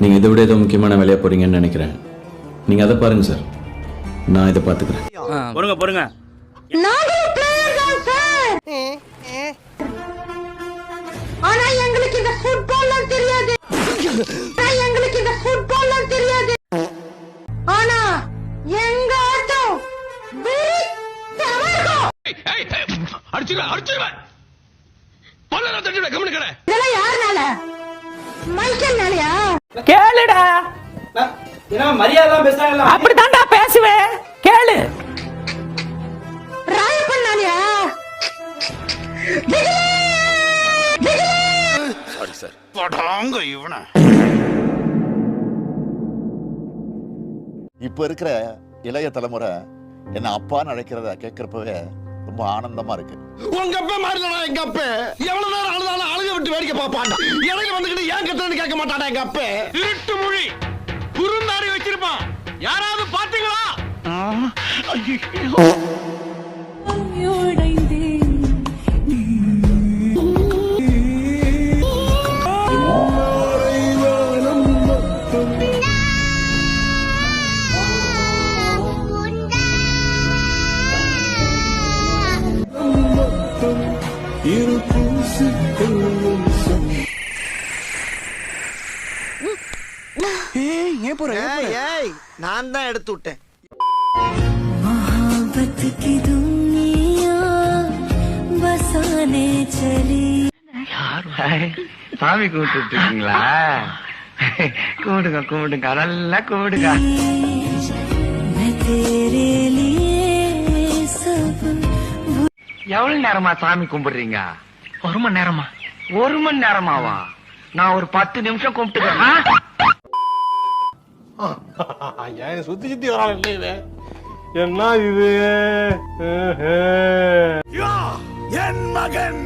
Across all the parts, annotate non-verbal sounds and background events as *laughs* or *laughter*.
நீங்கள் இதை விட ஏதோ முக்கியமான வேலையாக போறீங்கன்னு நினைக்கிறேன். நீங்கள் அதை பாருங்க சார் நான் இதை பார்த்துக்கிறேன். பொறுங்க பொறுங்க. ஆனா எங்களுக்கு இந்த ஃபுட்பால்லாம் தெரியாது. இருக்கும். இதெல்லாம் யாருனால? மைக்கேல் நாளையா கேளுடா. ஏன்னா மரியாதை பேசுறாங்களா அப்படித்தான்டா பேசுவேன் கேளு. ராயப்பன் நாளையா இப்ப இருக்கிற இளைய தலைமுறை என்ன அப்பான்னு அழைக்கிறத கேட்கறப்பவே ரொம்ப ஆனந்தமா இருக்கு. உங்க அப்பா மாறிலடா எங்க அப்ப? எவ்வளவு நேரம் அழுதாலும் அழுக விட்டு வேடிக்கை பார்ப்பான்டா எனக்கு வந்துகிட்டு ஏன் கத்துறன்னு கேட்க மாட்டாடா எங்க அப்ப? திருட்டு மொழி. குறுந்தாடி வச்சிருப்பான். யாராவது பாத்தீங்களா ஏப்புற ஏய் நான் தான் எடுத்து விட்டேன். சாமி கூப்பிட்டு இருக்கீங்களா கூப்பிடுங்க கூப்பிடுங்க நல்லா கூப்பிடுங்க எவ்வளவு நேரமா சாமி கும்பிடுறீங்க? ஒரு மணி நேரமா. ஒரு மணி நேரமாவா? நான் ஒரு பத்து நிமிஷம் கும்பிட்டுக்கிறேன். *laughs* ஏன் சுத்தி சுத்தி வரான் இல்லையே என்ன இது? என் மகன்.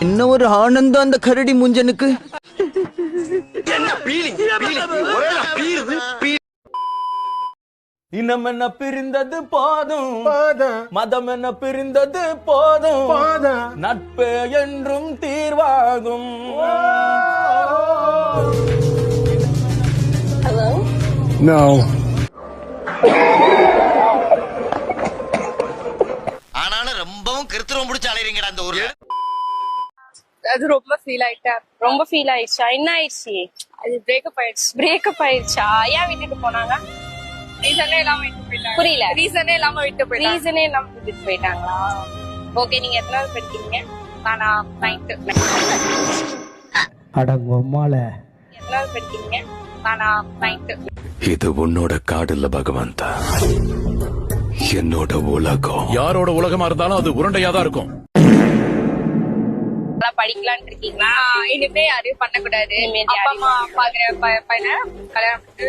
என்ன ஒரு ஆனந்தம் அந்த கரடி முஞ்சனுக்கு? இனம் என்ன பிரிந்தது போதும்? மதம் என்ன பிரிந்தது போதும்? நட்பு என்றும் தீர்வாகும். ஆனாலும் ரொம்பவும் கிருத்துவம் பிடிச்ச அலைறீங்கடா அந்த ஊர்ல. அது ரொம்ப ஃபீல் ஆயிட்டேன் ரொம்ப ஃபீல் ஆயிடுச்சா? என்ன ஆயிடுச்சு? அது பிரேக்கப் ஆயிடுச்சு. பிரேக்கப் ஆயிடுச்சா? ஏன் விட்டுட்டு போனாங்க? ரீசனே இல்லாம விட்டு போயிட்டாங்க. புரியல. ரீசனே இல்லாம விட்டு போயிட்டாங்க. ரீசனே இல்லாம விட்டுட்டு போயிட்டாங்களா? ஓகே நீங்க எத்தனாவது படிக்கிறீங்க? நானா நைன்த்து அடங்கொம்மால எத்தனாவது படிக்கிறீங்க? நானா நைன்த்து இது உன்னோட காடு இல்ல பகவந்தா என்னோட உலகம். யாரோட உலகமா இருந்தாலும் அது உருண்டையா தான் இருக்கும். நல்லா படிக்கலாம்னு இருக்கீங்களா? இனிமே யாரையும் பண்ணக்கூடாது. அப்பா அம்மா பாக்குற பையனை கல்யாணம் பண்ணிட்டு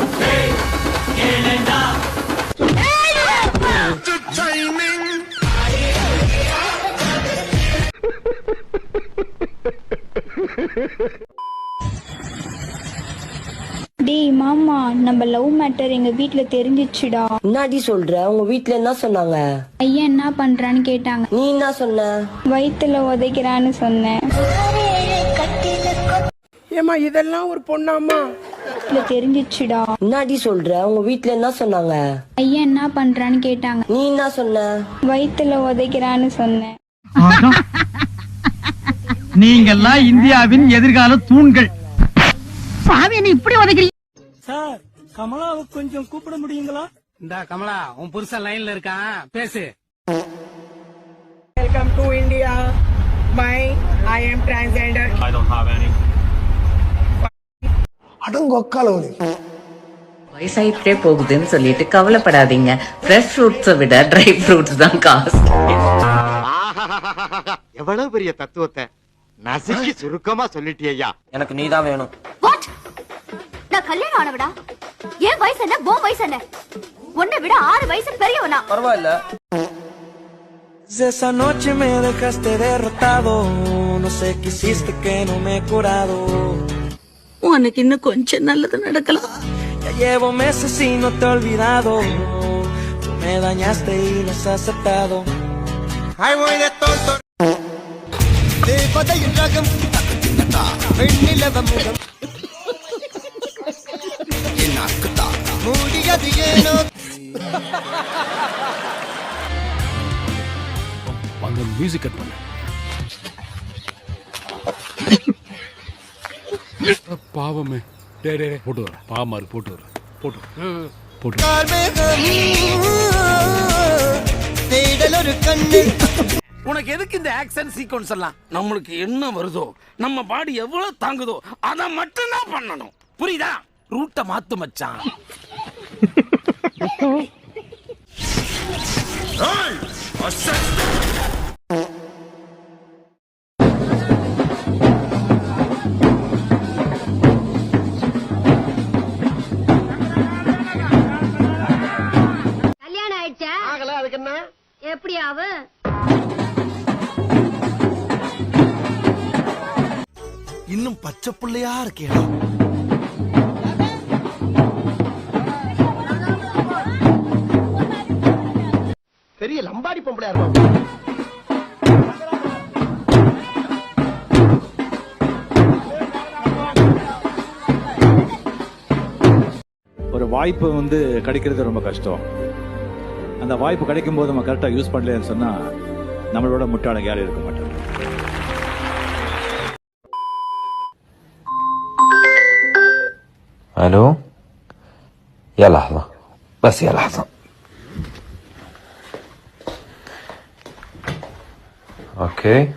மாமா நம்ம லவ் மேட்டர் எங்க வீட்ல தெரிஞ்சிச்சுடா. என்னடி சொல்ற? உங்க வீட்ல என்ன சொன்னாங்க? ஐயா என்ன பண்றான்னு கேட்டாங்க. நீ என்ன சொன்ன? வயித்துல உதைக்கிறான்னு சொன்னேன். ஏமா இதெல்லாம் ஒரு பொண்ணாமா வீட்ல தெரிஞ்சிச்சுடா. என்னடி சொல்ற? உங்க வீட்ல என்ன சொன்னாங்க? ஐயா என்ன பண்றான்னு கேட்டாங்க. நீ என்ன சொன்ன? வயித்துல உதைக்கிறான்னு சொன்னேன். நீங்கெல்லாம் இந்தியாவின் எதிர்கால தூண்கள். சார் கமலாவை கொஞ்சம் கூப்பிட முடியுங்களா? இந்த கமலா உன் புருஷன் லைன்ல இருக்கான். பேசு. Welcome to India my I am transgender வயசாயிட்டே போகுதுன்னு சொல்லிட்டு கவலைப்படாதீங்க. ஃப்ரெஷ் ஃப்ரூட்ஸை விட ட்ரை ஃப்ரூட்ஸ் தான் காஸ்ட் எவ்வளவு பெரிய தத்துவத்தை நசுக்கி சுருக்கமா சொல்லிட்டியா எனக்கு நீ தான் வேணும் நான் கல்யாணம் ஆனவடா என் வயசு என்ன உன் வயசு என்ன உன்னை விட ஆறு வயசு பெரியவனா பரவாயில்ல Esa noche me dejaste derrotado. No sé qué hiciste que no me he curado. உனக்கு இன்னும் கொஞ்சம் நல்லது நடக்கலாம் Ya llevo meses y no te he olvidado. Tú me dañaste y lo has aceptado. Ay, voy de tonto. தேவதையின் ரகம் வெண்ணிலவ முகம் அது ஏனோ அந்த மியூசிக் கட் பண்ணு பாவமே டே டே போட்டு வர பாவமா இருக்கு போட்டு வர போட்டு போட்டு தேடல் ஒரு கண்ணு உனக்கு எதுக்கு இந்த ஆக்ஷன் சீக்வன்ஸ் எல்லாம்? நம்மளுக்கு என்ன வருதோ நம்ம பாடி எவ்வளவு தாங்குதோ அதை மட்டும்தான் பண்ணணும். புரியுதா? ரூட்டை மாத்து மச்சான். கல்யாணம் ஆயிடுச்சா? ஆகல அதுக்கு என்ன? எப்படி ஆகும் இன்னும் பச்சை பிள்ளையா இருக்கேடா. பெரிய லம்பாடி பொம்பளையா இருக்கும் ஒரு வாய்ப்பு வந்து கிடைக்கிறது ரொம்ப கஷ்டம் அந்த வாய்ப்பு கிடைக்கும் போது நம்ம கரெக்டாக யூஸ் பண்ணலன்னு சொன்னா நம்மளோட முட்டாள யாரும் இருக்க மாட்டாங்க الو يا لحظة بس يا لحظة Okay.